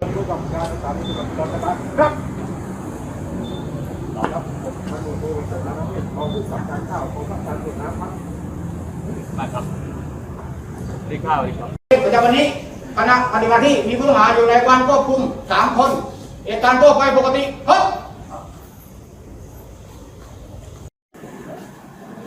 ผู้กำกับการสถานีตำรวจภูธรนะครับครับครับผมพันธุ์โทสถานีกองผู้กำกับการข้าวกองผู้กำกับการตรวจน้ำครับมาครับรีบข้าวรีบครับประจำวันนี้คณะปฏิบัติที่มีผู้ต้องหาอยู่ในการควบคุมสามคนเหตุการณ์ทั่วไปปกติครับ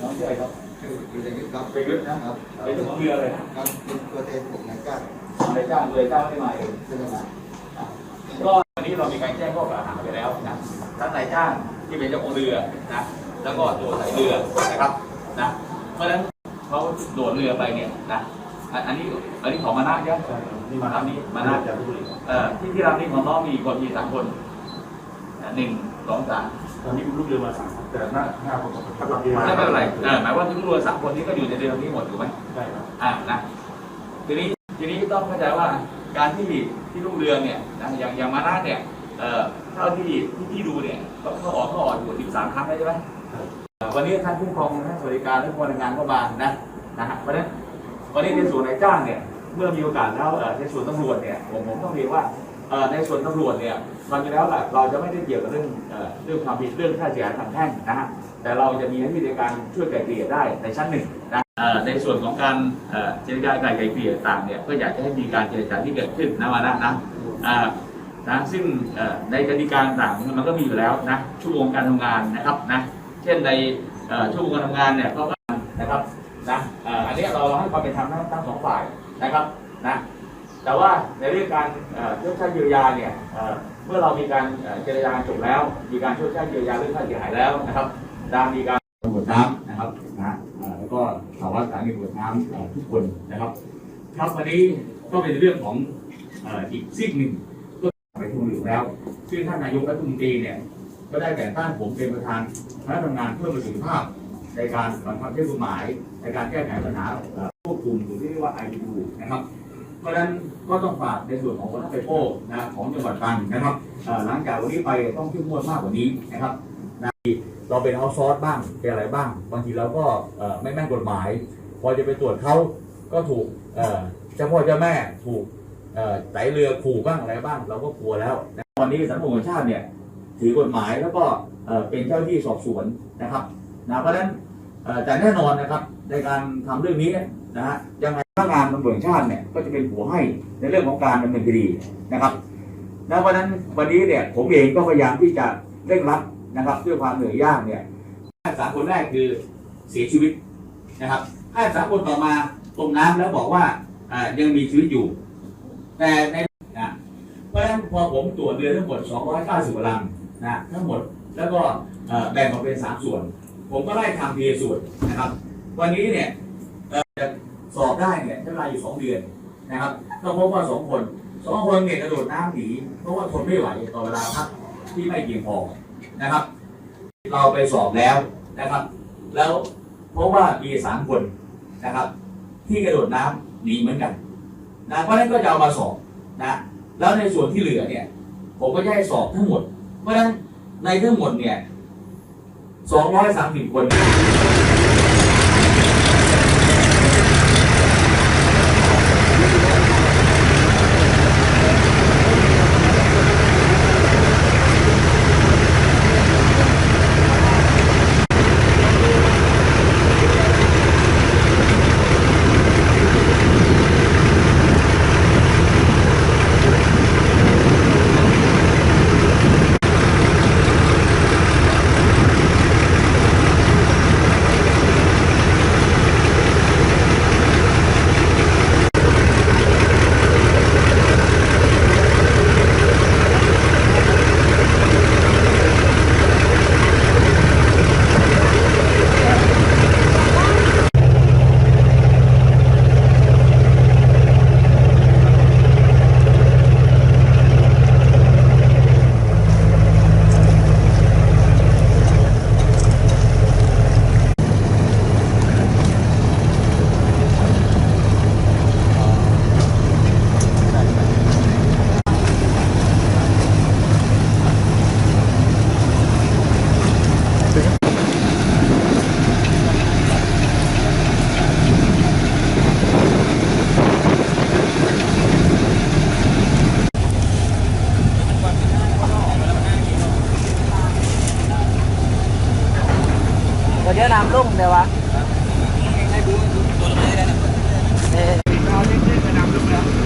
น้องชื่ออะไรครับคือคืออย่างนี้ครับไปลึกนะครับเป็นเจ้าของเรือเลยนะครับเป็นตัวแทนของนายจ้างนายจ้างเลยจ้างไม่มาเองใช่ไหมครับก็วั นนี้เรามีการแจ้งข้อกล่าวหาไปแล้วนะทั้งนายจ้างที่เป็นเจ้าของเรือนะแล้วก็ตัวสายเรือนะครับนะเพราะฉะนั้นเขาโดดเรือไปเนี่ยนะอันอันนี้อันนี้ของมานะใช่ไหมนี่มานะนี่มานะเอ่อที่ที่เรานี่ของน้องมีคนมีสามคนนะหนึ่งสองสามตอนนี้ลูกเรือมาสามแต่หน้าห้าคนขับรถมาไม่เป็นไรเออหมายว่าทุกเรือสามคนนี้ก็อยู่ในเรือนี้หมดถูกไหมใช่ครับอ่านะทีนี้ทีนี้ต้องเข้าใจว่า การที่ที่ลูกเรืองเนี่ยนะอย่างอย่างมานาเนี่ยเอ่อเท่าที่ที่ที่ดูเนี่ยเขาเขาออกเขาออกอยู่13ครั้งแล้ใช่ไหมวันนี้ท่านผู้ครองท่านสวัสดิการและพนักงานก็มานะนะฮะเพราะฉะนั้นวันนี้ในส่วนนายจ้างเนี่ยเมื่อมีโอกาสแล้วเอ่อในส่วนตำรวจเนี่ยผมผมต้องเรียนว่าเอ่อในส่วนตำรวจเนี่ยความจริงแล้วแหละเราจะไม่ได้เกี่ยวกับเรื่องเอ่อเรื่องความผิดเรื่องค่าเสียหายทางแพ่งนะฮะแต่เราจะมีหน้าที่ในการช่วยไกล่เกลี่ยได้ในชั้นหนึ่งนะ ในส่วนของการเจรจาการไกลเกลี่ยต่างเนี่ยก็อยากจะให้มีการเจรจาที่เกิดขึ้นนะมานะนะอ่านะซึ่งในกติกาต่างมันก็มีอยู่แล้วนะชั่วโมงการทำงานนะครับนะเช่นในชั่วโมงการทำงานเนี่ยก็นะครับนะอันนี้เราให้ความเป็นธรรมทั้งสองฝ่ายนะครับนะแต่ว่าในเรื่องการเอ่อชดใช้เยียวยาเนี่ยเมื่อเรามีการเจรจาจบแล้ว มีการชดใช้เยียวยาเรื่องค่าเสียหายแล้วนะครับตามมีการตำรวจน้ำนะครับนะ ก็สารวัตรสถานีตำรวจน้ำเอ่อทุกคนนะครับ ครับวันนี้ก็เป็นเรื่องของอีกซีกหนึ่งก็ไปทุนอยู่แล้ว ซึ่งท่านนายกรัฐมนตรีเนี่ยก็ได้แต่งตั้งผมเป็นประธานคณะทำงานเพื่อประสิทธิภาพ ในการบังคับใช้กฎหมาย ในการแก้ไขปัญหาควบคุมหรือที่เรียกว่า IPU นะครับ เพราะฉะนั้นก็ต้องฝากในส่วนของคนทัพไปโป้นะของจังหวัดตรังนะครับหลังจากวันนี้ไปต้องเข้มงวดมากกว่านี้นะครับ เราเป็นเอาซอร์สบ้างเป็นอะไรบ้าง บางทีเราก็ไม่แม่นกฎหมาย พอจะไปตรวจเขาก็ถูกเจ้าพ่อเจ้าแม่ถูกไตเรือขู่บ้างอะไรบ้าง เราก็กลัวแล้ววันนี้สังคมชาติเนี่ยถือกฎหมายแล้วก็เป็นเจ้าหน้าที่สอบสวนนะครับนะเพราะฉะนั้นแต่แน่นอนนะครับในการทำเรื่องนี้นะฮะยังไงพนักงานตำรวจชาติเนี่ยก็จะเป็นหัวให้ในเรื่องของการดำเนินคดีนะครับนะเพราะฉะนั้นวันนี้เนี่ยผมเองก็พยายามที่จะเร่งรัด นะครับด้วยความเหนื่อยยากเนี่ยห้าสามคนแรกคือเสียชีวิตนะครับห้าสามคนต่อมาตกน้ำแล้วบอกว่าอ่ายังมีชีวิตอยู่ แต่ในนะเพราะฉะนั้นพอผมตรวจเรือทั้งหมด 290กว่าลำนะทั้งหมดแล้วก็แบ่งออกเป็นสามส่วน ผมก็ไล่ทำทีส่วนนะครับ วันนี้เนี่ยสอบได้เนี่ยใช้เวลาอยู่สองเดือนนะครับก็พบว่าสองคนสองคนเนี่ยกระโดดน้ำหนีเพราะว่าทนไม่ไหวต่อเวลาพักที่ไม่เพียงพอ นะครับ เราไปสอบแล้วนะครับ แล้วเพราะว่ามีสามคนนะครับ ที่กระโดดน้ำหนีเหมือนกันนะเพราะฉะนั้นก็จะเอามาสอบนะแล้วในส่วนที่เหลือเนี่ย ผมก็จะให้สอบทั้งหมด เพราะฉะนั้นในทั้งหมดเนี่ยสองร้อยสามสิบคน ก็เดี๋ยวน้ำลุ่มเดี๋ยววะเออ